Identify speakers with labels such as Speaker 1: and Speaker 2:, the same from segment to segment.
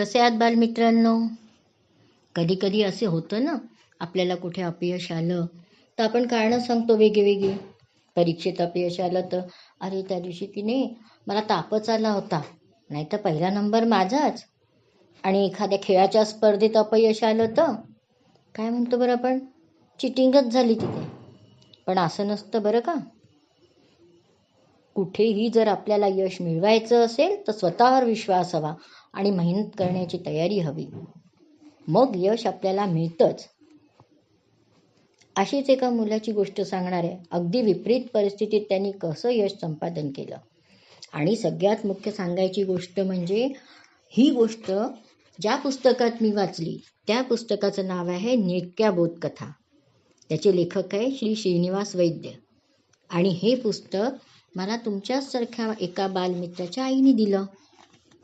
Speaker 1: कसे आहात बालमित्रांनो? कधी कधी असे होतं ना आपल्याला कुठे अपयश आलं तर आपण कारणं सांगतो वेगळी परीक्षेत अपयश आलं तर अरे त्या दिवशी तिने मला तापच आला होता नाही तर पहिला नंबर माझाच. आणि एखाद्या खेळाच्या स्पर्धेत अपयश आलं तर काय म्हणतो बरं आपण? चिटिंगच झाली तिथे. पण असं नसतं बरं का? कुठेही जर आपल्याला यश मिळवायचं असेल तर स्वतःवर विश्वास हवा. आणि मेहनत करण्याची तयारी हवी. मग यश आपल्याला मिळतंच. अशीच एका मुलाची गोष्ट सांगणार आहे अगदी विपरीत परिस्थितीत त्यांनी कसं यश संपादन केलं? आणि सगळ्यात मुख्य सांगायची गोष्ट म्हणजे ही गोष्ट ज्या पुस्तकात मी वाचली त्या पुस्तकाचं नाव आहे नेटक्या बोधकथा. त्याचे लेखक आहे श्री श्रीनिवास वैद्य. आणि हे पुस्तक मला तुमच्याचसारख्या एका बालमित्राच्या आईने दिलं.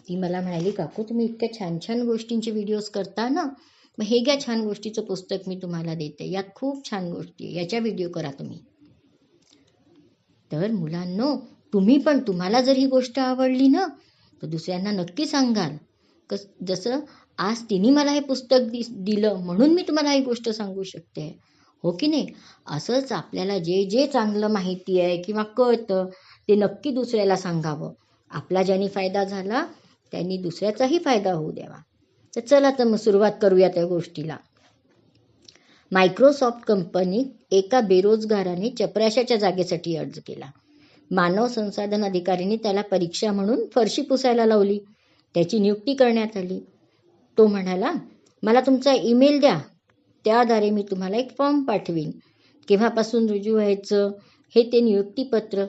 Speaker 1: ती मला म्हणाली काकू तुम्ही इतक्या छान छान गोष्टींचे व्हिडिओज करता ना मग हे घ्या छान गोष्टीचं पुस्तक मी तुम्हाला देते. यात खूप छान गोष्टी आहे. याच्या व्हिडिओ करा तुम्ही. तर मुलांनो तुम्ही पण तुम्हाला जर ही गोष्ट आवडली ना तर दुसऱ्यांना नक्की सांगाल. कस जसं आज तिने मला हे पुस्तक दि दिलं म्हणून मी तुम्हाला ही गोष्ट सांगू शकते. हो की नाही? असंच आपल्याला जे जे चांगलं माहिती आहे किंवा कळतं ते नक्की दुसऱ्याला सांगावं. आपला ज्याने फायदा झाला त्यांनी दुसऱ्याचाही फायदा होऊ द्यावा. तर चला तर मग सुरुवात करूया त्या गोष्टीला. मायक्रोसॉफ्ट कंपनीत एका बेरोजगाराने चपराशाच्या जागेसाठी अर्ज केला. मानव संसाधन अधिकारीने त्याला परीक्षा म्हणून फरशी पुसायला लावली. त्याची नियुक्ती करण्यात आली. तो म्हणाला मला तुमचा ईमेल द्या. त्याद्वारे मी तुम्हाला एक फॉर्म पाठवीन. केव्हापासून रुजू व्हायचं हे ते नियुक्तीपत्र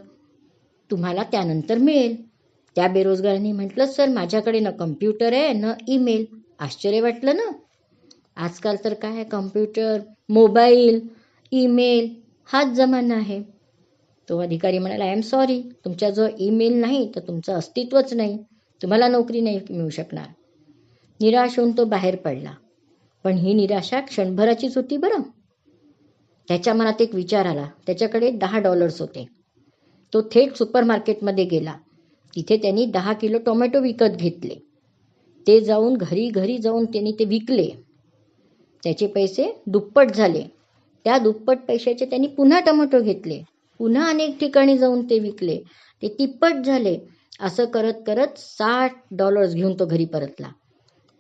Speaker 1: तुम्हाला त्यानंतर मिळेल. त्या बेरोजगारांनी म्हटलं सर माझ्याकडे ना कम्प्युटर आहे ना ईमेल आश्चर्य वाटलं ना? आजकाल तर काय आहे? कम्प्युटर मोबाईल ईमेल हाच जमाना आहे. तो अधिकारी म्हणाला आय एम सॉरी तुमच्याजवळ ईमेल नाही तर तुमचं अस्तित्वच नाही. तुम्हाला नोकरी नाही मिळू शकणार. निराश होऊन तो बाहेर पडला. पण ही निराशा क्षणभराचीच होती बरं. त्याच्या मनात एक विचार आला. त्याच्याकडे दहा डॉलर्स होते. तो थेट सुपर मार्केटमध्ये गेला. तिथे त्यांनी दहा किलो टोमॅटो विकत घेतले. ते जाऊन घरी घरी जाऊन त्यांनी ते विकले. त्याचे पैसे दुप्पट झाले. त्या दुप्पट पैशाचे त्यांनी पुन्हा टोमॅटो घेतले. पुन्हा अनेक ठिकाणी जाऊन ते विकले. ते तिप्पट झाले. असं करत करत साठ डॉलर्स घेऊन तो घरी परतला.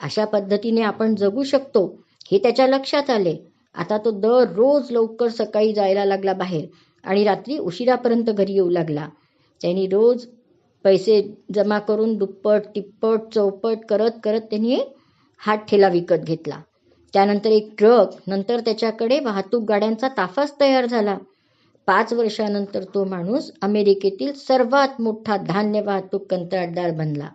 Speaker 1: अशा पद्धतीने आपण जगू शकतो हे त्याच्या लक्षात आले. आता तो दररोज लवकर सकाळी जायला लागला बाहेर आणि रात्री उशिरापर्यंत घरी येऊ लागला. त्यांनी रोज पैसे जमा करून दुप्पट तिप्पट चौपट करत करत त्यांनी हात ठेला विकत घेतला. त्यानंतर एक ट्रक नंतर त्याच्याकडे वाहतूक गाड्यांचा ताफाच तयार झाला. पाच वर्षानंतर तो माणूस अमेरिकेतील सर्वात मोठा धान्य वाहतूक कंत्राटदार बनला.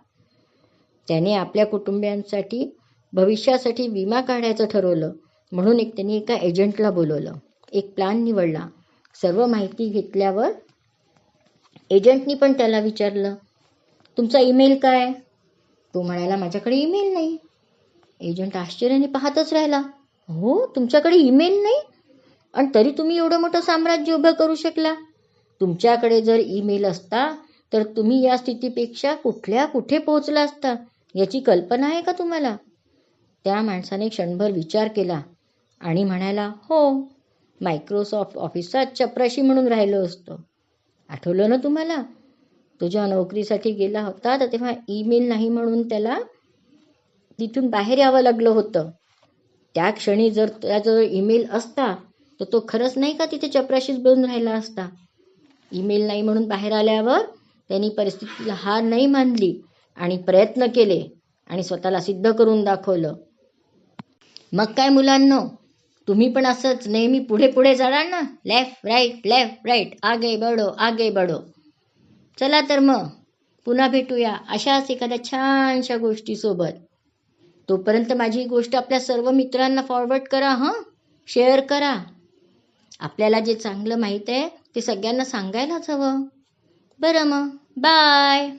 Speaker 1: त्याने आपल्या कुटुंबियांसाठी भविष्यासाठी विमा काढायचं ठरवलं. म्हणून एक त्यांनी एका एजंटला बोलवलं. एक प्लॅन निवडला. सर्व माहिती घेतल्यावर एजंटनी पण त्याला विचारलं. तुमचा ईमेल काय? तो म्हणाला माझ्याकडे ईमेल नाही. एजंट आश्चर्याने पाहतच राहिला. हो तुमच्याकडे ईमेल नाही? आणि तरी तुम्ही एवढं मोठं साम्राज्य उभं करू शकला. तुमच्याकडे जर ईमेल असता तर तुम्ही या स्थितीपेक्षा कुठल्या कुठे पोहोचला असता याची कल्पना आहे का तुम्हाला? त्या माणसाने क्षणभर विचार केला आणि म्हणायला हो मायक्रोसॉफ्ट ऑफिसात चपराशी म्हणून राहिलो असतो. आठवलं ना तुम्हाला? तुझ्या नोकरीसाठी गेला होता तर तेव्हा ईमेल नाही म्हणून त्याला तिथून बाहेर यावं लागलं होतं. त्या क्षणी जर त्याजवळ ईमेल असता तर तो खरंच नाही का तिथे चपराशीच बनून राहिला असता? ईमेल नाही म्हणून बाहेर आल्यावर त्यांनी परिस्थितीला हार नाही मानली आणि प्रयत्न केले आणि स्वतःला सिद्ध करून दाखवलं. मग काय मुलांनो? तुम्ही पण असंच नेहमी पुढे पुढे जाणार ना? लेफ्ट राईट लेफ्ट राईट आगे बडो आगे बडो चला तर मग पुन्हा भेटूया अशाच एखाद्या छानशा गोष्टीसोबत तोपर्यंत माझी ही गोष्ट आपल्या सर्व मित्रांना फॉरवर्ड करा हां? शेअर करा. आपल्याला जे चांगलं माहीत आहे ते सगळ्यांना सांगायलाच हवं. बरं मग. बाय